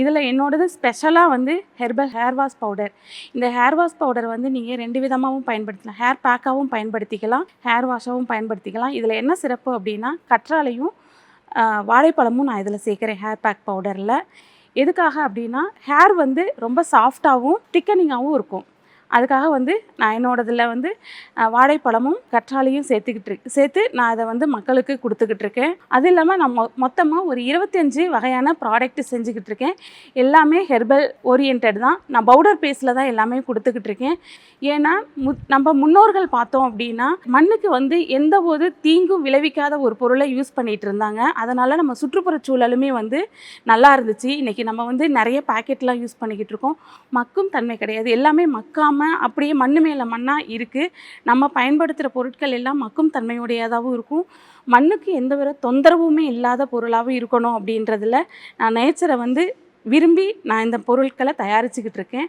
இதில் என்னோடது ஸ்பெஷலாக வந்து ஹெர்பல் ஹேர் வாஷ் பவுடர் இந்த ஹேர் வாஷ் பவுடர் வந்து நீங்கள் ரெண்டு விதமாகவும் பயன்படுத்தலாம். ஹேர் பேக்காகவும் பயன்படுத்திக்கலாம். ஹேர் வாஷாகவும் பயன்படுத்திக்கலாம். இதில் என்ன சிறப்பு அப்படின்னா கற்றாழையும் வாழைப்பழமும் நான் இதில் சேர்க்குறேன் ஹேர் பேக் பவுடரில் எதுக்காக அப்படின்னா ஹேர் வந்து ரொம்ப சாஃப்டாகவும் திக்கனிங்காகவும் இருக்கும். அதுக்காக வந்து நான் என்னோடதில் வந்து வாழைப்பழமும் கற்றாழையும் சேர்த்துக்கிட்டு இருக்கு. சேர்த்து நான் அதை வந்து மக்களுக்கு கொடுத்துக்கிட்டு இருக்கேன். அது இல்லாமல் நான் மொ மொத்தமாக ஒரு இருபத்தஞ்சு வகையான ப்ராடக்ட் செஞ்சுக்கிட்டு இருக்கேன். எல்லாமே ஹெர்பல் ஓரியன்ட் தான். நான் பவுடர் பேஸில் தான் எல்லாமே கொடுத்துக்கிட்டு இருக்கேன். ஏன்னா மு நம்ம முன்னோர்கள் பார்த்தோம் அப்படின்னா மண்ணுக்கு வந்து எந்த ஒரு தீங்கும் விளைவிக்காத ஒரு பொருளை யூஸ் பண்ணிகிட்டு இருந்தாங்க. அதனால் நம்ம சுற்றுப்புறச் சூழலுமே வந்து நல்லா இருந்துச்சு. இன்றைக்கி நம்ம வந்து நிறைய பாக்கெட்லாம் யூஸ் பண்ணிக்கிட்டு இருக்கோம். மக்கும் தன்மை கிடையாது. எல்லாமே மக்காமல் அப்படியே மண்ணு மேலே மண்ணாக இருக்குது நம்ம பயன்படுத்துகிற பொருட்கள் எல்லாம் மக்கும் தன்மையுடையதாகவும் இருக்கும். மண்ணுக்கு எந்த ஒரு தொந்தரவுமே இல்லாத பொருளாகவும் இருக்கணும் அப்படின்றதுல நான் நேச்சரை வந்து விரும்பி நான் இந்த பொருட்களை தயாரிச்சுக்கிட்டு இருக்கேன்.